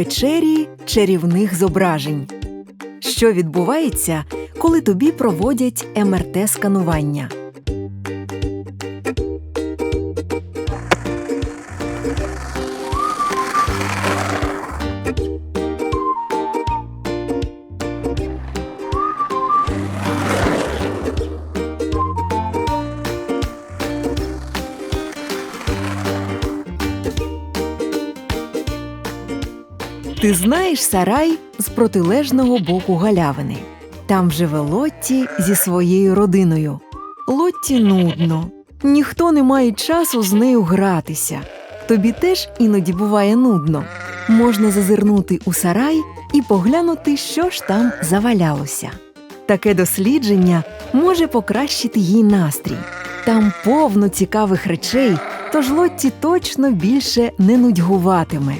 печері чарівних зображень. Що відбувається, коли тобі проводять МРТ-сканування? Ти знаєш сарай з протилежного боку галявини. Там живе Лотті зі своєю родиною. Лотті нудно. Ніхто не має часу з нею гратися. Тобі теж іноді буває нудно. Можна зазирнути у сарай і поглянути, що ж там завалялося. Таке дослідження може покращити їй настрій. Там повно цікавих речей, тож Лотті точно більше не нудьгуватиме.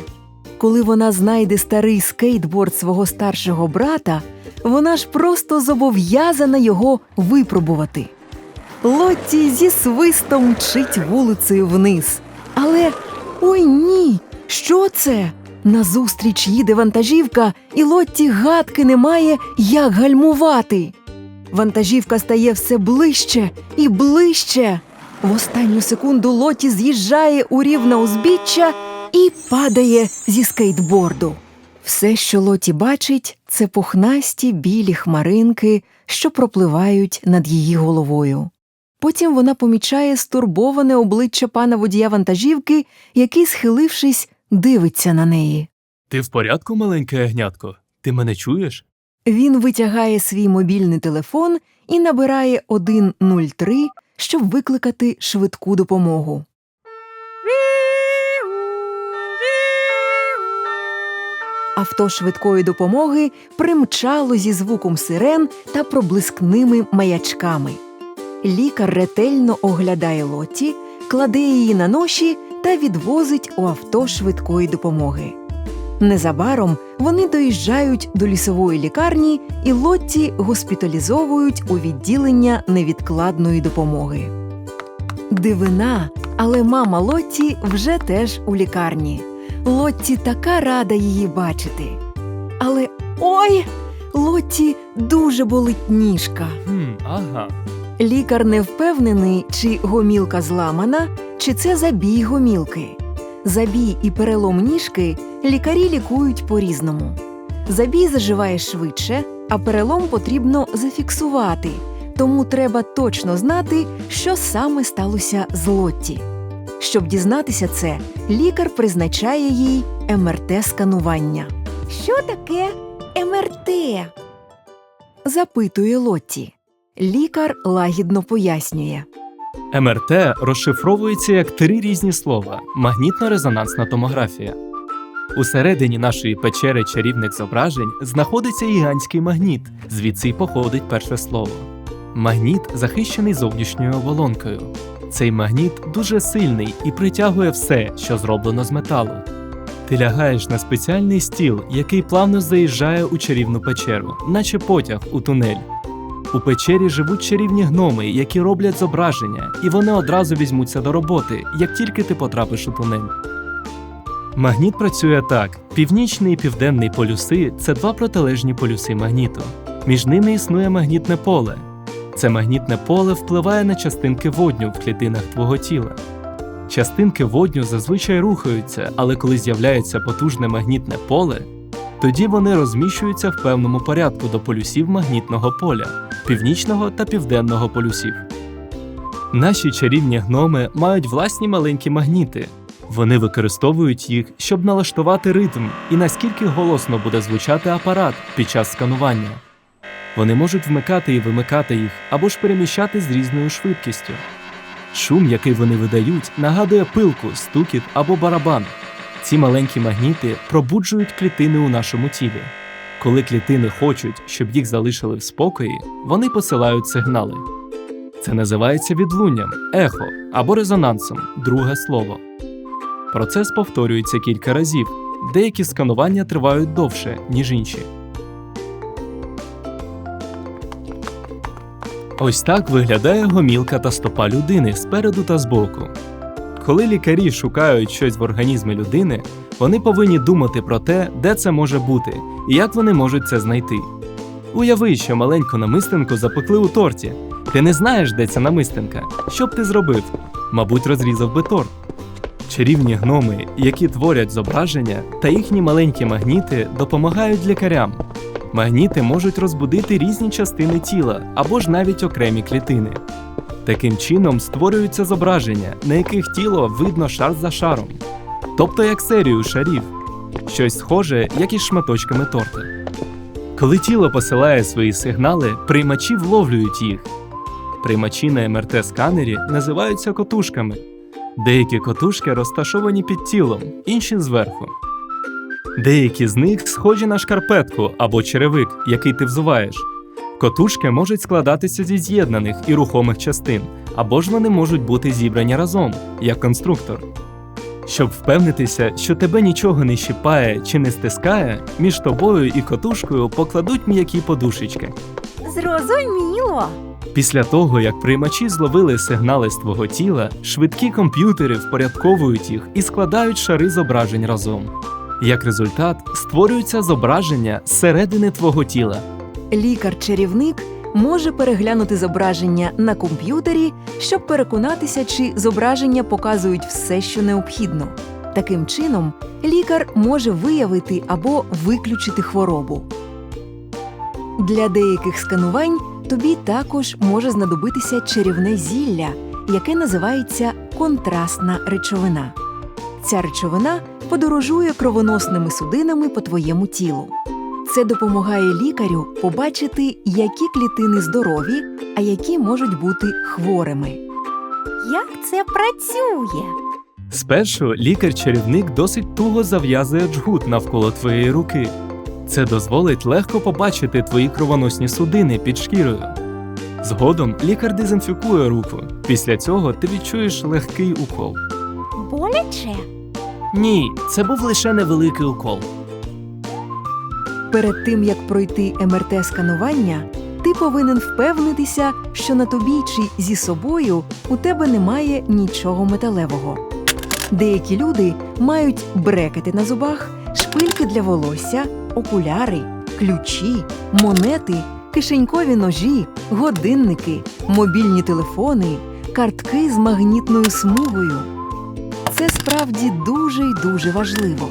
Коли вона знайде старий скейтборд свого старшого брата, вона ж просто зобов'язана його випробувати. Лотті зі свистом мчить вулицею вниз. Але ой ні! Що це? Назустріч їде вантажівка, і Лотті гадки немає, як гальмувати. Вантажівка стає все ближче і ближче. В останню секунду Лоті з'їжджає у рівне узбіччя і падає зі скейтборду. Все, що Лоті бачить, це пухнасті білі хмаринки, що пропливають над її головою. Потім вона помічає стурбоване обличчя пана водія вантажівки, який, схилившись, дивиться на неї. Ти в порядку, маленьке ягнятко? Ти мене чуєш? Він витягає свій мобільний телефон і набирає 103, щоб викликати швидку допомогу. Авто швидкої допомоги примчало зі звуком сирен та проблискними маячками. Лікар ретельно оглядає Лотті, кладе її на ноші та відвозить у авто швидкої допомоги. Незабаром вони доїжджають до лісової лікарні і Лотті госпіталізовують у відділення невідкладної допомоги. Дивина, але мама Лотті вже теж у лікарні. Лотті така рада її бачити. Але ой! Лотті дуже болить ніжка. Хм, ага. Лікар не впевнений, чи гомілка зламана, чи це забій гомілки. Забій і перелом ніжки лікарі лікують по-різному. Забій заживає швидше, а перелом потрібно зафіксувати, тому треба точно знати, що саме сталося з Лотті. Щоб дізнатися це, лікар призначає їй МРТ-сканування. Що таке МРТ? запитує Лотті. Лікар лагідно пояснює. МРТ розшифровується як три різні слова: магнітно-резонансна томографія. Усередині нашої печери чарівних зображень знаходиться гігантський магніт, звідси й походить перше слово. Магніт захищений зовнішньою оболонкою. Цей магніт дуже сильний і притягує все, що зроблено з металу. Ти лягаєш на спеціальний стіл, який плавно заїжджає у чарівну печеру, наче потяг у тунель. У печері живуть чарівні гноми, які роблять зображення, і вони одразу візьмуться до роботи, як тільки ти потрапиш у тунель. Магніт працює так: північний і південний полюси це два протилежні полюси магніту. Між ними існує магнітне поле. Це магнітне поле впливає на частинки водню в клітинах твого тіла. Частинки водню зазвичай рухаються, але коли з'являється потужне магнітне поле, тоді вони розміщуються в певному порядку до полюсів магнітного поля, північного та південного полюсів. Наші чарівні гноми мають власні маленькі магніти. Вони використовують їх, щоб налаштувати ритм і наскільки голосно буде звучати апарат під час сканування. Вони можуть вмикати і вимикати їх або ж переміщати з різною швидкістю. Шум, який вони видають, нагадує пилку, стукіт або барабан. Ці маленькі магніти пробуджують клітини у нашому тілі. Коли клітини хочуть, щоб їх залишили в спокої, вони посилають сигнали. Це називається відлунням, ехо або резонансом друге слово. Процес повторюється кілька разів. Деякі сканування тривають довше, ніж інші. Ось так виглядає гомілка та стопа людини спереду та збоку. Коли лікарі шукають щось в організмі людини, вони повинні думати про те, де це може бути і як вони можуть це знайти. Уяви, що маленьку намистинку запекли у торті. Ти не знаєш, де ця намистинка. Що б ти зробив? Мабуть, розрізав би торт. Чарівні гноми, які творять зображення, та їхні маленькі магніти допомагають лікарям. Магніти можуть розбудити різні частини тіла або ж навіть окремі клітини. Таким чином створюються зображення, на яких тіло видно шар за шаром, тобто як серію шарів, щось схоже, як із шматочками торта. Коли тіло посилає свої сигнали, приймачі вловлюють їх. Приймачі на МРТ-сканері називаються котушками. Деякі котушки розташовані під тілом, інші зверху. Деякі з них схожі на шкарпетку або черевик, який ти взуваєш. Котушки можуть складатися зі з'єднаних і рухомих частин, або ж вони можуть бути зібрані разом, як конструктор. Щоб впевнитися, що тебе нічого не щипає чи не стискає, між тобою і котушкою покладуть м'які подушечки. Зрозуміло. Після того, як приймачі зловили сигнали з твого тіла, швидкі комп'ютери впорядковують їх і складають шари зображень разом. Як результат, створюються зображення зсередини твого тіла. Лікар-чарівник може переглянути зображення на комп'ютері, щоб переконатися, чи зображення показують все, що необхідно. Таким чином, лікар може виявити або виключити хворобу. Для деяких сканувань тобі також може знадобитися чарівне зілля, яке називається контрастна речовина. Ця речовина подорожує кровоносними судинами по твоєму тілу. Це допомагає лікарю побачити, які клітини здорові, а які можуть бути хворими. Як це працює? Спершу лікар-чарівник досить туго зав'язує джгут навколо твоєї руки. Це дозволить легко побачити твої кровоносні судини під шкірою. Згодом лікар дезінфікує руку. Після цього ти відчуєш легкий укол. Боляче? Ні, це був лише невеликий укол. Перед тим як пройти МРТ-сканування, ти повинен впевнитися, що на тобі чи зі собою у тебе немає нічого металевого. Деякі люди мають брекети на зубах, шпильки для волосся, окуляри, ключі, монети, кишенькові ножі, годинники, мобільні телефони, картки з магнітною смугою. Це справді дуже й дуже важливо.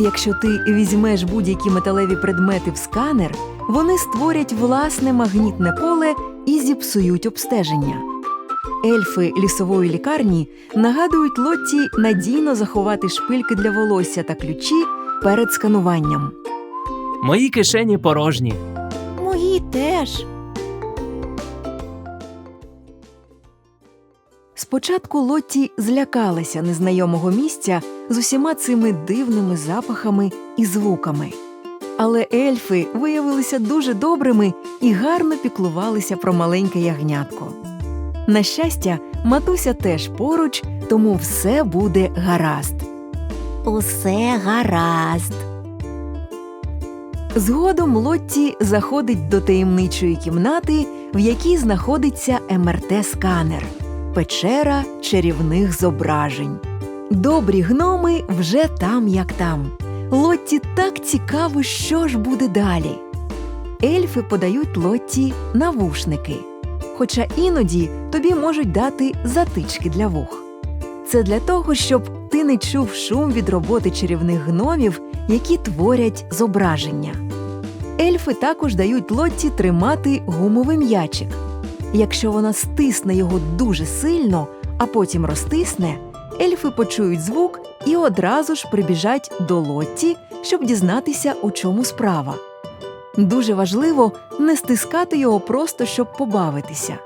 Якщо ти візьмеш будь-які металеві предмети в сканер, вони створять власне магнітне поле і зіпсують обстеження. Ельфи лісової лікарні нагадують Лотті надійно заховати шпильки для волосся та ключі перед скануванням. Мої кишені порожні. Мої теж. Спочатку Лотті злякалася незнайомого місця з усіма цими дивними запахами і звуками. Але ельфи виявилися дуже добрими і гарно піклувалися про маленьке ягнятко. На щастя, матуся теж поруч, тому все буде гаразд. Усе гаразд. Згодом Лотті заходить до таємничої кімнати, в якій знаходиться МРТ-сканер печера чарівних зображень. Добрі гноми вже там, як там. Лотті так цікаво, що ж буде далі. Ельфи подають Лотті навушники, хоча іноді тобі можуть дати затички для вух. Це для того, щоб ти не чув шум від роботи чарівних гномів, які творять зображення. Ельфи також дають Лотті тримати гумовий м'ячик. Якщо вона стисне його дуже сильно, а потім розтисне, ельфи почують звук і одразу ж прибіжать до Лотті, щоб дізнатися, у чому справа. Дуже важливо не стискати його просто щоб побавитися.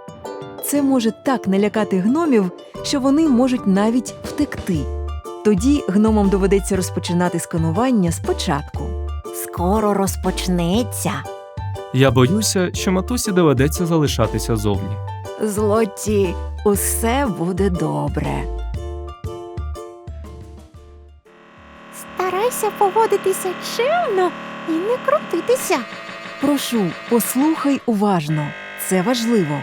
Це може так налякати гномів, що вони можуть навіть втекти. Тоді гномам доведеться розпочинати сканування спочатку. Скоро розпочнеться. Я боюся, що матусі доведеться залишатися зовні. Злоті, усе буде добре. Старайся поводитися чемно і не крутитися. Прошу, послухай уважно, це важливо.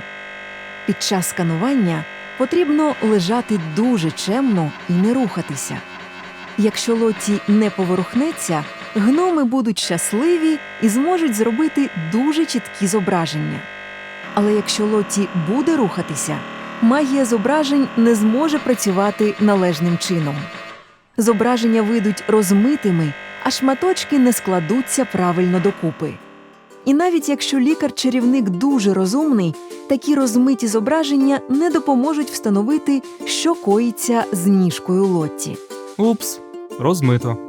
Під час сканування потрібно лежати дуже чемно і не рухатися. Якщо Лотті не поворухнеться, гноми будуть щасливі і зможуть зробити дуже чіткі зображення. Але якщо Лотті буде рухатися, магія зображень не зможе працювати належним чином. Зображення вийдуть розмитими, а шматочки не складуться правильно докупи. І навіть якщо лікар-чарівник дуже розумний, такі розмиті зображення не допоможуть встановити, що коїться з ніжкою Лотті. Упс, розмито.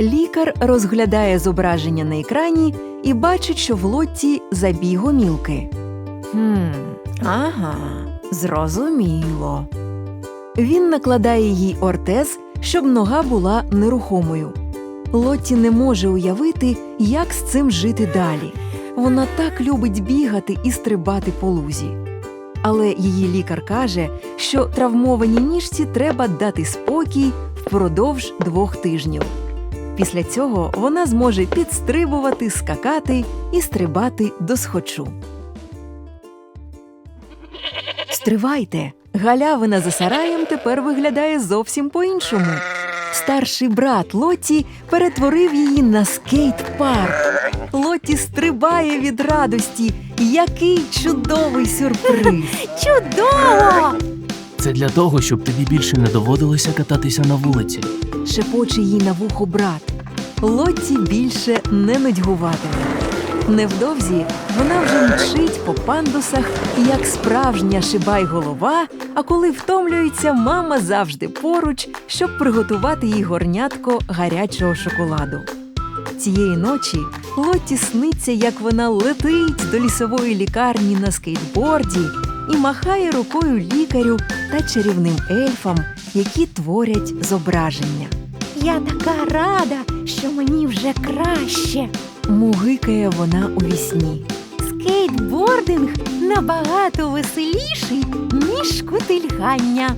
Лікар розглядає зображення на екрані і бачить, що в Лотті забій гомілки. Хм, ага, зрозуміло. Він накладає їй ортез, щоб нога була нерухомою. Лотті не може уявити, як з цим жити далі. Вона так любить бігати і стрибати по лузі. Але її лікар каже, що травмованій ніжці треба дати спокій впродовж двох тижнів. Після цього вона зможе підстрибувати, скакати і стрибати до схочу. Стривайте! Галявина за сараєм тепер виглядає зовсім по-іншому. Старший брат Лотті перетворив її на скейт-парк. Лотті стрибає від радості. Який чудовий сюрприз! Чудово! Це для того, щоб тобі більше не доводилося кататися на вулиці. Шепоче їй на вухо брат. Лотті більше не нудьгуватиме. Невдовзі вона вже мчить по пандусах, як справжня шибай голова. А коли втомлюється, мама завжди поруч, щоб приготувати їй горнятко гарячого шоколаду. Цієї ночі Лотті сниться, як вона летить до лісової лікарні на скейтборді і махає рукою лікарю та чарівним ельфам, які творять зображення. Я така рада, що мені вже краще. Мугикає вона у вісні. Скейтбординг набагато веселіший, ніж кутильгання.